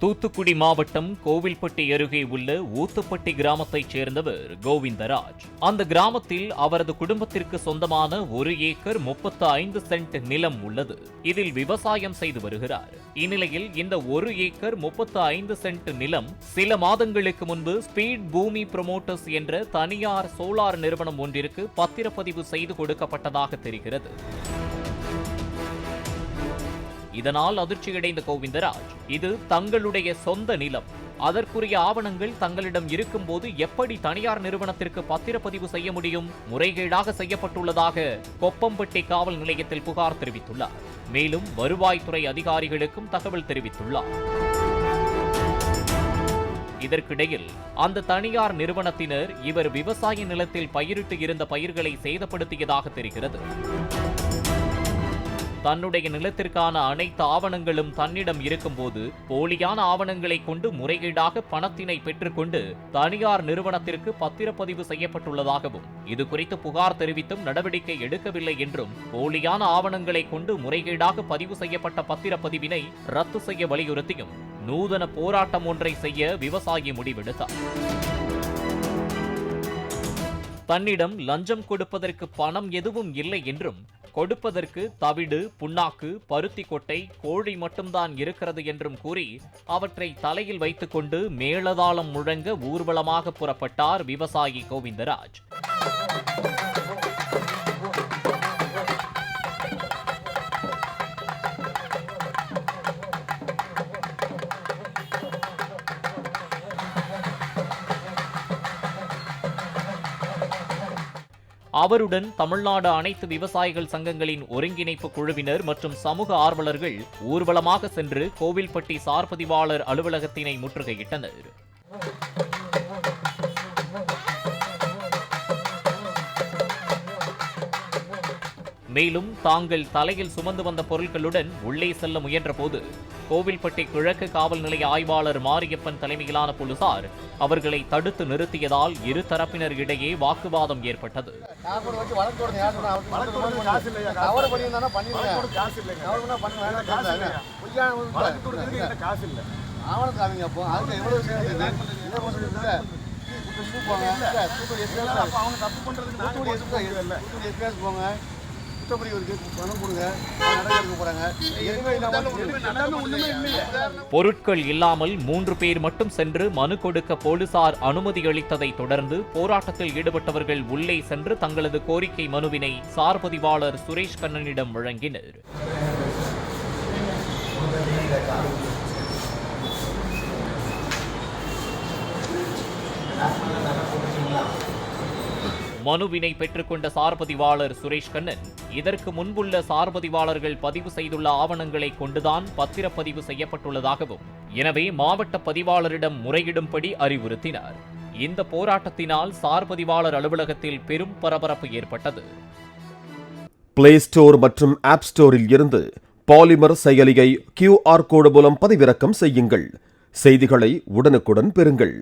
தூத்துக்குடி மாவட்டம் கோவில்பட்டி அருகே உள்ள ஊத்துப்பட்டி கிராமத்தைச் சேர்ந்தவர் கோவிந்தராஜ். அந்த கிராமத்தில் அவரது குடும்பத்திற்கு சொந்தமான ஒரு ஏக்கர் முப்பத்து ஐந்து சென்ட் நிலம் உள்ளது. இதில் விவசாயம் செய்து வருகிறார். இந்நிலையில் இந்த ஒரு ஏக்கர் முப்பத்து ஐந்து சென்ட் நிலம் சில மாதங்களுக்கு முன்பு ஸ்பீட் பூமி புரமோட்டர்ஸ் என்ற தனியார் சோலார் நிறுவனம் ஒன்றிற்கு பத்திரப்பதிவு செய்து கொடுக்கப்பட்டதாக தெரிகிறது. இதனால் அதிர்ச்சியடைந்த கோவிந்தராஜ் இது தங்களுடைய சொந்த நிலம். அதற்குரிய ஆவணங்கள் தங்களிடம் இருக்கும்போது எப்படி தனியார் நிறுவனத்திற்கு பத்திரப்பதிவு செய்ய முடியும்? முறைகேடாக செய்யப்பட்டுள்ளதாக கொப்பம்பட்டி காவல் நிலையத்தில் புகார் தெரிவித்துள்ளார். மேலும் வருவாய்த்துறை அதிகாரிகளுக்கும் தகவல் தெரிவித்துள்ளார். இதற்கிடையில் அந்த தனியார் நிறுவனத்தினர் இவர் விவசாய நிலத்தில் பயிரிட்டு இருந்த பயிர்களை சேதப்படுத்தியதாக தெரிகிறது. தன்னுடைய நிலத்திற்கான அனைத்து ஆவணங்களும் தன்னிடம் இருக்கும்போது போலியான ஆவணங்களை கொண்டு முறைகேடாக பணத்தினை பெற்றுக்கொண்டு தனியார் நிறுவனத்திற்கு பத்திரப்பதிவு செய்யப்பட்டுள்ளதாகவும் இது குறித்து புகார் தெரிவித்தும் நடவடிக்கை எடுக்கவில்லை என்றும் போலியான ஆவணங்களை கொண்டு முறைகேடாக பதிவு செய்யப்பட்ட பத்திரப்பதிவினை ரத்து செய்ய வலியுறுத்தியும் நூதன போராட்டம் ஒன்றை செய்ய விவசாயி முடிவெடுத்தார். தன்னிடம் லஞ்சம் கொடுப்பதற்கு பணம் எதுவும் இல்லை என்றும் கொடுப்பதற்கு தவிடு புண்ணாக்கு பருத்தி கொட்டை கோழி மட்டும்தான் இருக்கிறது என்றும் கூறி அவற்றை தலையில் வைத்துக்கொண்டு மேளதாளம் முழங்க ஊர்வலமாக புறப்பட்டார் விவசாயி கோவிந்தராஜ். அவருடன் தமிழ்நாடு அனைத்து விவசாயிகள் சங்கங்களின் ஒருங்கிணைப்பு குழுவினர் மற்றும் சமூக ஆர்வலர்கள் ஊர்வலமாக சென்று கோவில்பட்டி சார்பதிவாளர் அலுவலகத்தினை முற்றுகையிட்டனர். மேலும் தாங்கள் தலையில் சுமந்து வந்த பொருட்களுடன் உள்ளே செல்ல முயன்றபோது கோவில்பட்டி கிழக்கு காவல் நிலைய ஆய்வாளர் மாரியப்பன் தலைமையிலான போலீசார் அவர்களை தடுத்து நிறுத்தியதால் இரு தரப்பினர் இடையே வாக்குவாதம் ஏற்பட்டது போங்க பொருட்கள் இல்லாமல் மூன்று பேர் மட்டும் சென்று மனு கொடுக்க போலீசார் அனுமதி அளித்ததை தொடர்ந்து போராட்டத்தில் ஈடுபட்டவர்கள் உள்ளே சென்று தங்களது கோரிக்கை மனுவினை சார் பதிவாளர் சுரேஷ் கண்ணனிடம் வழங்கினர். மனுவினை பெற்றுக்கொண்ட சார்பதிவாளர் சுரேஷ் கண்ணன் இதற்கு முன்புள்ள சார்பதிவாளர்கள் பதிவு செய்துள்ள ஆவணங்களை கொண்டுதான் பத்திரப்பதிவு செய்யப்பட்டுள்ளதாகவும் எனவே மாவட்ட பதிவாளரிடம் முறையிடும்படி அறிவுறுத்தினார். இந்த போராட்டத்தினால் சார்பதிவாளர் அலுவலகத்தில் பெரும் பரபரப்பு ஏற்பட்டது. பிளே ஸ்டோர் மற்றும் ஆப் ஸ்டோரில் இருந்து பாலிமர் செயலியை கியூஆர் கோடு மூலம் பதிவிறக்கம் செய்யுங்கள். செய்திகளை உடனுக்குடன் பெறுங்கள்.